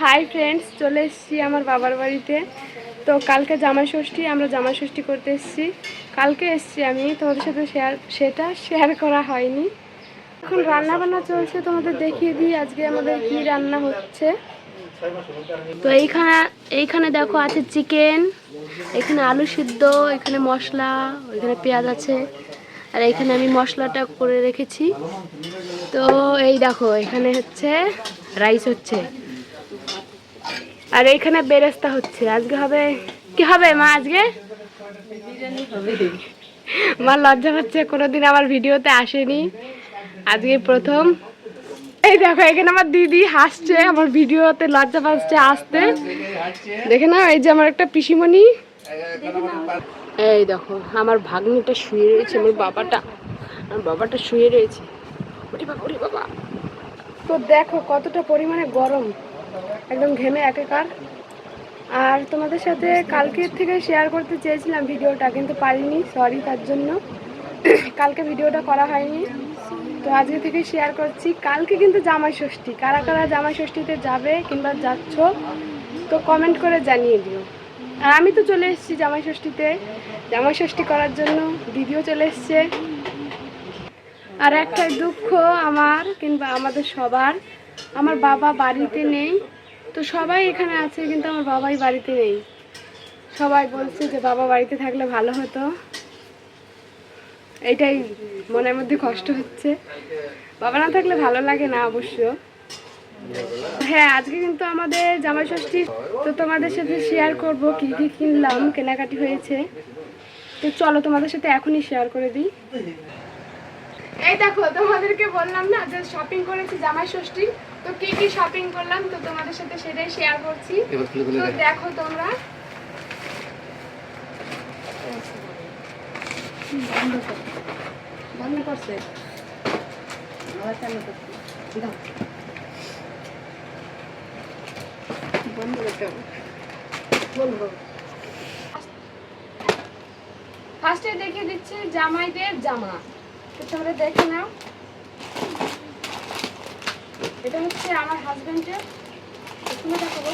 Hi friends চলে এসেছি আমার বাবার বাড়িতে। তো কালকে জামাই ষষ্ঠী আমরা জামাই ষষ্ঠী করতে এসেছি। কালকে এসেছি আমি, তোমাদের সাথে শেয়ার সেটা শেয়ার করা হয়নি। এখন রান্না বান্না চলছে, তোমাদের দেখিয়ে দিই আজকে আমাদের কি রান্না হচ্ছে। তো এইখানে এইখানে দেখো আছে চিকেন এখানে আলু সিদ্ধ, এখানে মশলা এখানে পেঁয়াজ আছে। আর এখানে আমি মশলাটা করে রেখেছি। তো এই দেখো, এখানে হচ্ছে রাইস হচ্ছে। আর এইখানে বেরেস্তা হচ্ছে। আজকে হবে কি হবে মা আজকে? মা লজ্জা পাচ্ছে, কোনোদিন আমার ভিডিওতে আসেনি। আজকে প্রথম। এই দেখো, এখানে আমার দিদি হাসছে, আমার ভিডিওতে লজ্জা পাচ্ছে আসতে। দেখে না এই যে আমার একটা পিসিমণি। এই দেখো, আমার ভাগ্নিটা শুয়ে রয়েছে, আমার বাবাটা। আমার বাবাটা শুয়ে রয়েছে। বাবা। তো দেখো কতটা পরিমাণে গরম। একদম ঘেমে একাকার। আর তোমাদের সাথে কালকের থেকে শেয়ার করতে চেয়েছিলাম ভিডিওটা, কিন্তু পারিনি সরি তার জন্য। কালকে ভিডিওটা করা হয়নি। তো আজকে থেকে শেয়ার করছি, কালকে কিন্তু জামাই ষষ্ঠী। কারা কারা জামাই ষষ্ঠীতে যাবে কিংবা যাচ্ছ, তো কমেন্ট করে জানিয়ে দিও। আর আমি তো চলে এসেছি জামাই ষষ্ঠীতে। জামাই ষষ্ঠী করার জন্য দিদিও চলে এসছে। আর একটাই দুঃখ আমার কিংবা আমাদের সবার আমার বাবা বাড়িতে নেই। তো সবাই এখানে আছে, কিন্তু আমার বাবাই বাড়িতে নেই। সবাই বলছে যে বাবা বাড়িতে থাকলে ভালো হতো। এটাই মনের মধ্যে কষ্ট হচ্ছে। বাবা না থাকলে ভালো লাগে না অবশ্য। হ্যাঁ আজকে কিন্তু আমাদের জামাই ষষ্ঠী। তো তোমাদের সাথে শেয়ার করব কি কি কিনলাম, কেনাকাটি হয়েছে। তো চলো তোমাদের সাথে এখনই শেয়ার করে দিই। এই দেখো, তোমাদেরকে বললাম না যে শপিং করেছি জামাই ষষ্ঠী। তো কি কি শপিং করলাম তো তোমাদের সাথে সেটাই শেয়ার করছি। তো দেখো। তোমরা। বন্ধ করছে। আবার চালু করছে। বন্ধ করতে বলব ফার্স্টে দেখিয়ে দিচ্ছি জামাইদের জামা। তো তোমরা দেখে নাও। এটা হচ্ছে আমার দেখাবো।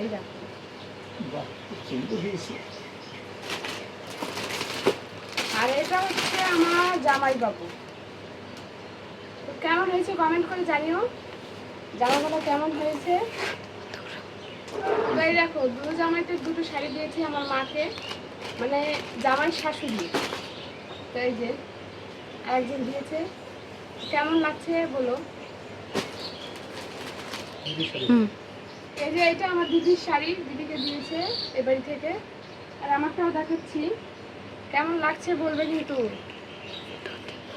এই দেখো। আর এটা হচ্ছে আমার জামাই বাবু কেমন হয়েছে কমেন্ট করে জানিও। জামাগুলো কেমন হয়েছে? তো এই দেখো দুটো জামাইতে দুটো শাড়ি দিয়েছি আমার মাকে মানে জামাই শাশুড়ি। তো এই যে আরেকজন দিয়েছে। কেমন লাগছে বলো? এই যে এটা আমার দিদির শাড়ি দিদিকে দিয়েছে এ বাড়ি থেকে। আর আমারটাও দেখাচ্ছি। কেমন লাগছে বলবে কিন্তু?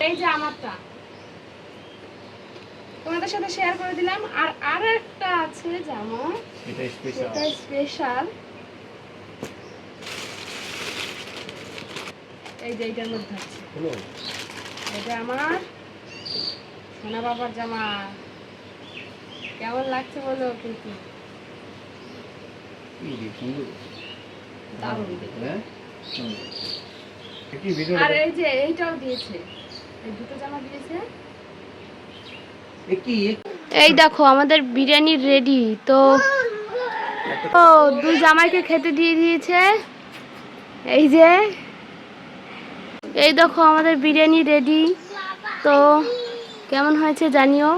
এই যে আমারটা। তোমাদের সাথে শেয়ার করে দিলাম। আর আর একটা আছে জামা এটা স্পেশাল সেটা স্পেশাল এই যে এইটার মধ্যে আছে। এটা আমার সোনা বাবার জামা। কেমন লাগছে বলো কিন্তু। হ্যাঁ সুন্দর। কি ভিডিও আর এই যে এইটাও দিয়েছে। এই দুটো জামা দিয়েছে। এই দেখো আমাদের বিরিয়ানি রেডি তো ও দুই জামাইকে খেতে দিয়ে দিয়েছে। এই যে এই দেখো আমাদের বিরিয়ানি রেডি তো কেমন হয়েছে জানিও।